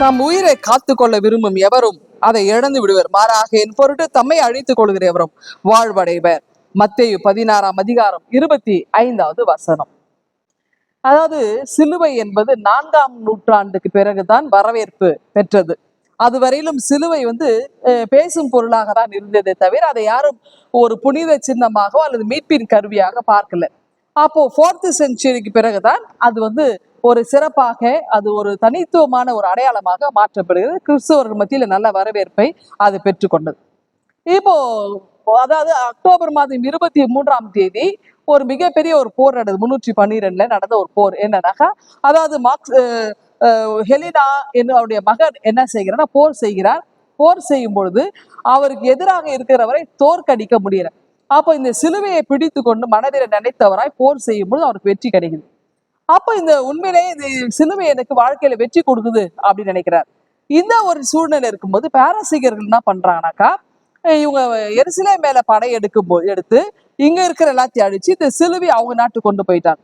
தம் உயிரை காத்துக்கொள்ள விரும்பும் எவரும் அதை இழந்து விடுவர். மாறாக என் பொருட்டு தம்மை அழித்துக் கொள்கிற எவரும் வாழ்வடைவர். மத்தேயு பதினாறாம் அதிகாரம் இருபத்தி ஐந்தாவது வசனம். அதாவது சிலுவை என்பது நான்காம் நூற்றாண்டுக்கு பிறகுதான் வரவேற்பு பெற்றது. அதுவரையிலும் சிலுவை வந்து அஹ், பேசும் பொருளாக தான் இருந்ததே தவிர அதை யாரும் ஒரு புனித சின்னமாகவோ அல்லது மீட்பின் கருவியாக பார்க்கல. அப்போ ஃபோர்த்து செஞ்சுரிக்கு பிறகுதான் அது வந்து ஒரு சிறப்பாக அது ஒரு தனித்துவமான ஒரு அடையாளமாக மாற்றப்படுகிறது. கிறிஸ்துவர்கள் மத்தியில் நல்ல வரவேற்பை அது பெற்றுக்கொண்டது. இப்போ அதாவது அக்டோபர் மாதம் இருபத்தி மூன்றாம் தேதி ஒரு மிகப்பெரிய ஒரு போர் நடந்தது. முன்னூற்றி பன்னிரெண்டுல நடந்த ஒரு போர் என்னன்னாக்கா அதாவது மார்க்ஸ் அஹ், அஹ், ஹெலினா என்னுடைய மகன் என்ன செய்கிறார்னா போர் செய்கிறார். போர் செய்யும் பொழுது அவருக்கு எதிராக இருக்கிறவரை தோற்கடிக்க முடியல. அப்போ இந்த சிலுவையை பிடித்து கொண்டு மனதில் நினைத்தவராய் போர் செய்யும் பொழுது அவருக்கு வெற்றி கிடைக்குது. அப்போ இந்த உண்மையிலேயே இந்த சிலுவை எனக்கு வாழ்க்கையில வெற்றி கொடுக்குது அப்படின்னு நினைக்கிறார். இந்த ஒரு சூழ்நிலை இருக்கும்போது பாரசீகர்கள் என்ன பண்றாங்கனாக்கா இவங்க எரிசிலை மேல படை எடுக்கும் போது எடுத்து இங்க இருக்கிற எல்லாத்தையும் அழிச்சு இந்த சிலுவை அவங்க நாட்டுக்கு கொண்டு போயிட்டாங்க.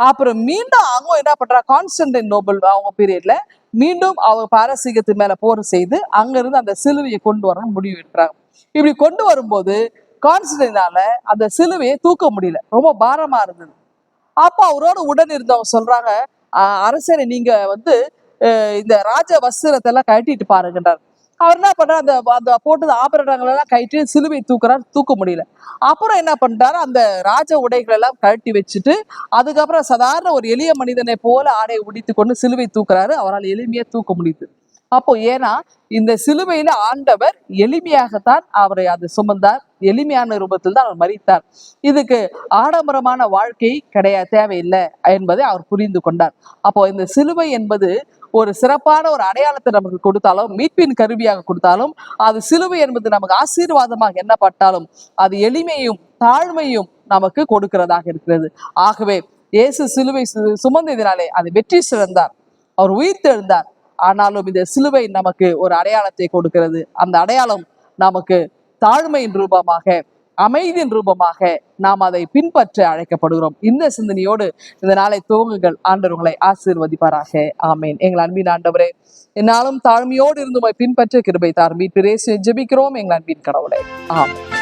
அப்புறம் மீண்டும் அவங்க என்ன பண்றா கான்ஸ்டன்டைன் நோபல் அவங்க பீரியட்ல மீண்டும் அவங்க பாரசீகத்து மேல போர் செய்து அங்க இருந்து அந்த சிலுவையை கொண்டு வரணும் முடிவு எடுக்கிறாங்க. இப்படி கொண்டு வரும்போது கான்ஸ்டன்டைனால அந்த சிலுவையை தூக்க முடியல. ரொம்ப பாரமா இருந்தது. அப்போ அவரோட உடன் இருந்தவங்க சொல்றாங்க அரசரை நீங்க வந்து இந்த ராஜ வஸ்திரத்தை எல்லாம் கட்டிட்டு பாருங்கன்றார். அவர் என்ன பண்றாரு? அந்த அந்த போட்டது ஆபரணங்கள் எல்லாம் கழட்டி சிலுவை தூக்குறாரு தூக்க முடியல. அப்புறம் என்ன பண்றாரு? அந்த ராஜ உடைகள் எல்லாம் கழட்டி வச்சுட்டு அதுக்கப்புறம் சாதாரண ஒரு எளிய மனிதனை போல ஆடையை உடித்து கொண்டு சிலுவை தூக்குறாரு. அவரால் எளிமையா தூக்க முடியுது. அப்போ ஏன்னா இந்த சிலுவையில ஆண்டவர் எளிமையாகத்தான் அவரை அது சுமந்தார். எளிமையான ரூபத்தில் தான் அவர் மறித்தார் இதுக்கு ஆடம்பரமான வாழ்க்கை கிடையாது தேவையில்லை என்பதை அவர் புரிந்து கொண்டார். அப்போ இந்த சிலுவை என்பது ஒரு சிறப்பான ஒரு அடையாளத்தை நமக்கு கொடுத்தாலும் மீட்பின் கருவியாக கொடுத்தாலும் அது சிலுவை என்பது நமக்கு ஆசீர்வாதமாக எண்ணப்பட்டாலும் அது எளிமையும் தாழ்மையும் நமக்கு கொடுக்கிறதாக இருக்கிறது. ஆகவே இயேசு சிலுவை சு- சுமந்ததினாலே அது வெற்றி சிறந்தார். அவர் உயிர்த்தெழுந்தார். ஆனாலும் இந்த சிலுவை நமக்கு ஒரு அடையாளத்தை கொடுக்கிறது. அந்த அடையாளம் நமக்கு தாழ்மையின் ரூபமாக அமைதியின் ரூபமாக நாம் அதை பின்பற்ற அழைக்கப்படுகிறோம். இந்த சிந்தனையோடு இந்த நாளை துவங்குங்கள். ஆண்டவர்களை ஆசீர்வதிப்பாராக. ஆமேன். எங்கள் அன்பின் ஆண்டவரே என்னாலும் தாழ்மையோடு இருந்து பின்பற்ற கிருபை தார் மீட்பிரேசு ஜெபிக்கிறோம் எங்கள் அன்பின் கடவுளை. ஆமென்.